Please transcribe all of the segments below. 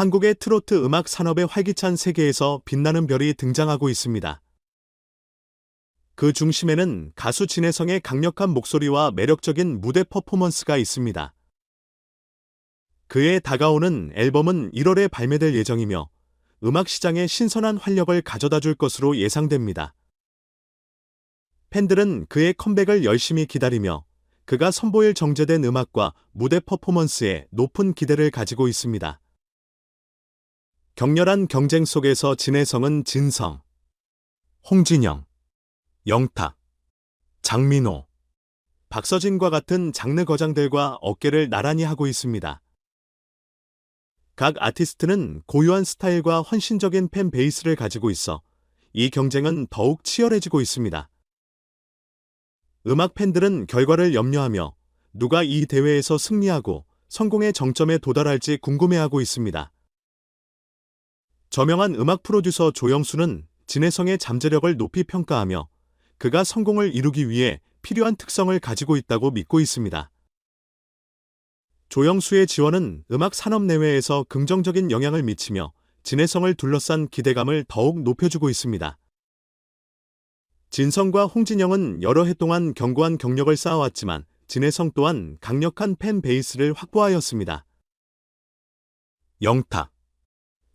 한국의 트로트 음악 산업의 활기찬 세계에서 빛나는 별이 등장하고 있습니다. 그 중심에는 가수 진혜성의 강력한 목소리와 매력적인 무대 퍼포먼스가 있습니다. 그의 다가오는 앨범은 1월에 발매될 예정이며 음악 시장에 신선한 활력을 가져다 줄 것으로 예상됩니다. 팬들은 그의 컴백을 열심히 기다리며 그가 선보일 정제된 음악과 무대 퍼포먼스에 높은 기대를 가지고 있습니다. 격렬한 경쟁 속에서 진혜성은 진성, 홍진영, 영탁, 장민호, 박서진과 같은 장르 거장들과 어깨를 나란히 하고 있습니다. 각 아티스트는 고유한 스타일과 헌신적인 팬 베이스를 가지고 있어 이 경쟁은 더욱 치열해지고 있습니다. 음악 팬들은 결과를 염려하며 누가 이 대회에서 승리하고 성공의 정점에 도달할지 궁금해하고 있습니다. 저명한 음악 프로듀서 조영수는 진혜성의 잠재력을 높이 평가하며 그가 성공을 이루기 위해 필요한 특성을 가지고 있다고 믿고 있습니다. 조영수의 지원은 음악 산업 내외에서 긍정적인 영향을 미치며 진혜성을 둘러싼 기대감을 더욱 높여주고 있습니다. 진성과 홍진영은 여러 해 동안 견고한 경력을 쌓아왔지만 진혜성 또한 강력한 팬 베이스를 확보하였습니다. 영탁,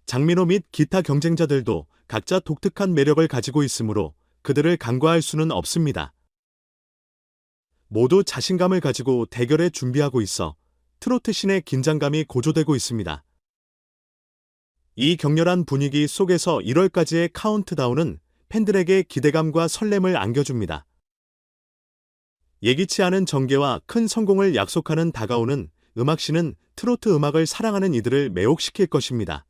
장민호 및 기타 경쟁자들도 각자 독특한 매력을 가지고 있으므로 그들을 간과할 수는 없습니다. 모두 자신감을 가지고 대결에 준비하고 있어 트로트 신의 긴장감이 고조되고 있습니다. 이 격렬한 분위기 속에서 1월까지의 카운트다운은 팬들에게 기대감과 설렘을 안겨줍니다. 예기치 않은 전개와 큰 성공을 약속하는 다가오는 음악신은 트로트 음악을 사랑하는 이들을 매혹시킬 것입니다.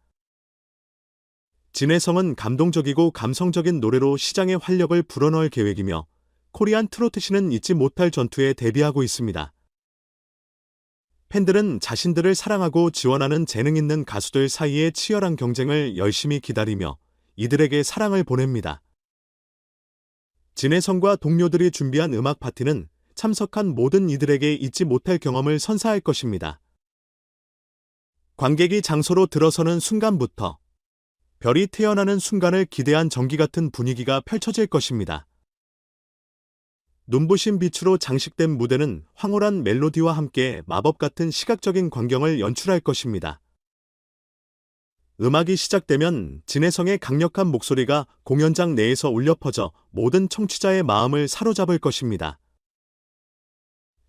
진혜성은 감동적이고 감성적인 노래로 시장의 활력을 불어넣을 계획이며 코리안 트로트신은 잊지 못할 전투에 대비하고 있습니다. 팬들은 자신들을 사랑하고 지원하는 재능 있는 가수들 사이의 치열한 경쟁을 열심히 기다리며 이들에게 사랑을 보냅니다. 진혜성과 동료들이 준비한 음악 파티는 참석한 모든 이들에게 잊지 못할 경험을 선사할 것입니다. 관객이 장소로 들어서는 순간부터 별이 태어나는 순간을 기대한 전기 같은 분위기가 펼쳐질 것입니다. 눈부신 빛으로 장식된 무대는 황홀한 멜로디와 함께 마법 같은 시각적인 광경을 연출할 것입니다. 음악이 시작되면 진혜성의 강력한 목소리가 공연장 내에서 울려 퍼져 모든 청취자의 마음을 사로잡을 것입니다.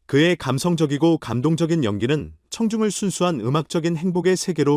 그의 감성적이고 감동적인 연기는 청중을 순수한 음악적인 행복의 세계로